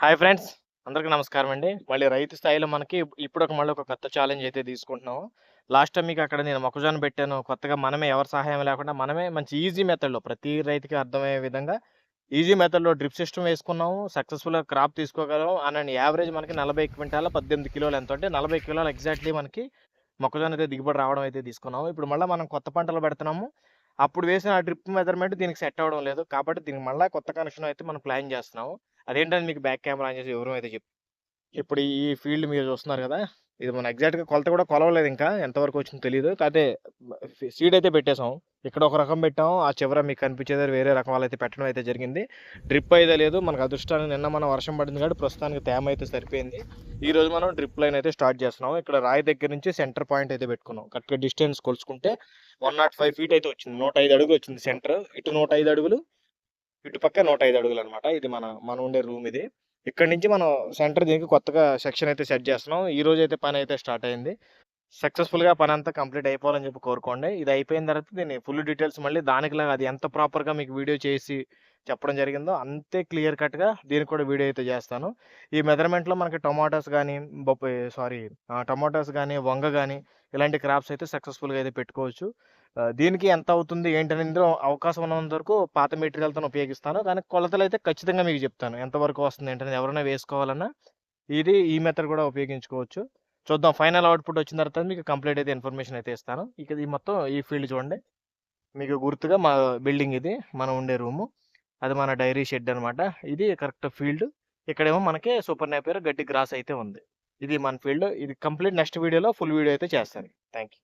Hi friends అందరికీ నమస్కారం అండి. మళ్ళీ రైతు స్థాయిలో మనకి ఇప్పుడు ఒక మళ్ళీ ఒక కొత్త ఛాలెంజ్ అయితే తీసుకుంటున్నాము. లాస్ట్ టైం మీకు అక్కడ నేను మొక్కజొన్న పెట్టాను. కొత్తగా మనమే ఎవరి సహాయం లేకుండా మనమే మంచి ఈజీ మెథడ్లో ప్రతి రైతుకి అర్థమయ్యే విధంగా ఈజీ మెథడ్లో డ్రిప్ సిస్టమ్ వేసుకున్నాము. సక్సెస్ఫుల్గా క్రాప్ తీసుకోగలం అని యావరేజ్ మనకి నలభై క్వింటాల పద్దెనిమిది కిలోలు ఎంత అంటే నలభై కిలోలు ఎగ్జాక్ట్లీ మనకి మొక్కజొన్న అయితే దిగుబడి రావడం అయితే తీసుకున్నాము. ఇప్పుడు మళ్ళీ మనం కొత్త పంటలు పెడుతున్నాము. అప్పుడు వేసిన ఆ డ్రిప్ మెజర్మెంట్ దీనికి సెట్ అవ్వడం లేదు. కాబట్టి దీనికి మళ్ళీ కొత్త కనెక్షన్ అయితే మనం ప్లాన్ చేస్తున్నాము. అదేంటని మీకు బ్యాక్ కెమెరా అని చేసి వివరం అయితే చెప్ ఇప్పుడు ఈ ఫీల్డ్ మీరు చూస్తున్నారు కదా ఇది మన ఎగ్జాక్ట్గా కొలత కూడా కొలవలేదు ఇంకా ఎంతవరకు వచ్చిందో తెలియదు కాకపోతే సీడ్ అయితే పెట్టేసాం ఇక్కడ ఒక రకం పెట్టాం. ఆ చివర మీకు కనిపించేది వేరే రకాలు అయితే పెట్టడం అయితే జరిగింది. డ్రిప్ అయితే లేదు. మనకు అదృష్టానికి నిన్న మన వర్షం పడింది కాబట్టి ప్రస్తుతానికి తేమ అయితే సరిపోయింది. ఈ రోజు మనం డ్రిప్ లైన్ అయితే స్టార్ట్ చేస్తున్నాం. ఇక్కడ రాయి దగ్గర నుంచి సెంటర్ పాయింట్ అయితే పెట్టుకున్నాం. కరెక్ట్గా డిస్టెన్స్ కొలుచుకుంటే వన్ నాట్ ఫైవ్ ఫీట్ అయితే వచ్చింది. నూట ఐదు అడుగులు వచ్చింది సెంటర్ ఇటు నూట ఐదు అడుగులు ఇటు పక్క నూట ఐదు అడుగులు అనమాట ఇది మన మనం ఉండే రూమ్ ఇది. ఇక్కడ నుంచి మనం సెంటర్ దీనికి కొత్తగా సెక్షన్ అయితే సెట్ చేస్తున్నాం. ఈ రోజు అయితే పని అయితే స్టార్ట్ అయింది. సక్సెస్ఫుల్గా పని అంతా కంప్లీట్ అయిపోవాలని చెప్పి కోరుకోండి. ఇది అయిపోయిన తర్వాత దీన్ని ఫుల్ డీటెయిల్స్ మళ్ళీ దానికిలాగా అది ఎంత ప్రాపర్గా మీకు వీడియో చేసి చెప్పడం జరిగిందో అంతే క్లియర్ కట్గా దీనికి కూడా వీడియో అయితే చేస్తాను. ఈ మెజర్మెంట్లో మనకి టొమాటోస్ కానీ బొప్పాయి సారీ టొమాటోస్ కానీ వంగ కానీ ఇలాంటి క్రాప్స్ అయితే సక్సెస్ఫుల్గా అయితే పెట్టుకోవచ్చు. దీనికి ఎంత అవుతుంది ఏంటనేది అవకాశం ఉన్నంత వరకు పాత మెటీరియల్తో ఉపయోగిస్తాను. కానీ కొలతలు అయితే ఖచ్చితంగా మీకు చెప్తాను. ఎంతవరకు వస్తుంది ఏంటనేది ఎవరైనా వేసుకోవాలన్నా ఇది ఈ మెథడ్ కూడా ఉపయోగించుకోవచ్చు. చూద్దాం. ఫైనల్ అవుట్పుట్ వచ్చిన తర్వాత మీకు కంప్లీట్ అయితే ఇన్ఫర్మేషన్ అయితే ఇస్తాను. ఇక ఇది మొత్తం ఈ ఫీల్డ్ చూడండి. మీకు గుర్తుగా మా బిల్డింగ్ ఇది. మనం ఉండే రూము అది మన డైరీ షెడ్ అనమాట ఇది కరెక్ట్ ఫీల్డ్ ఇక్కడేమో మనకి సూపర్ నైపేర్ గడ్డి గ్రాస్ అయితే ఉంది. ఇది మన ఫీల్డ్ ఇది కంప్లీట్ నెక్స్ట్ వీడియోలో ఫుల్ వీడియో అయితే చేస్తాను. Thank you